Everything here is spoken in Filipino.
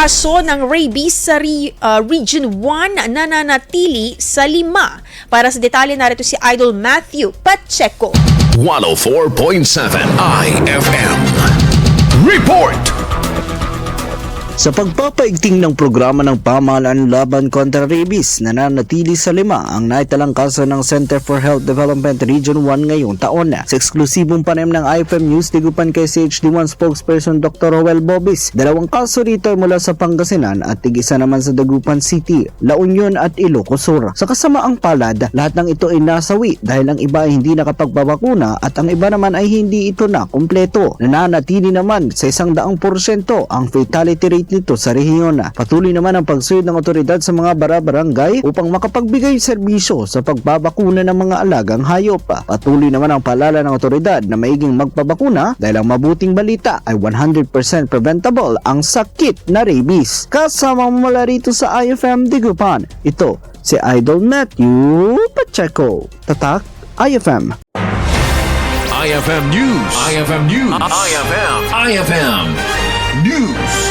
kaso ng rabies sa re- uh, Region 1 nananatili sa lima. Para sa detalye narito si Idol Matthew Pacheco. 104.7 IFM. Report! Sa pagpapaigting ng programa ng pamahalaan laban kontra rabies, nananatili sa lima ang naitalang kaso ng Center for Health Development Region 1 ngayong taon. Sa eksklusibong panem ng IFM News, digupan kay CHD1 spokesperson Dr. Roel Bobis. Dalawang kaso rito mula sa Pangasinan at tig-isa naman sa Dagupan City, La Union at Ilocos Sur. Sa kasamaang palad, lahat ng ito ay nasawi dahil ang iba ay hindi nakapagpabakuna at ang iba naman ay hindi ito na kumpleto. Nananatili naman sa isang daang porsyento ang fatality rate nito sa rehiyon. Patuloy naman ang pagsuyod ng otoridad sa mga bara-barangay upang makapagbigay serbisyo sa pagbabakuna ng mga alagang hayop. Patuloy naman ang paalala ng otoridad na maiging magpabakuna dahil ang mabuting balita ay 100% preventable ang sakit na rabies. Kasama mo mula rito sa IFM Digupan. Ito si Idol Matthew Pacheco. Tatak IFM. IFM News. IFM News. IFM. IFM News.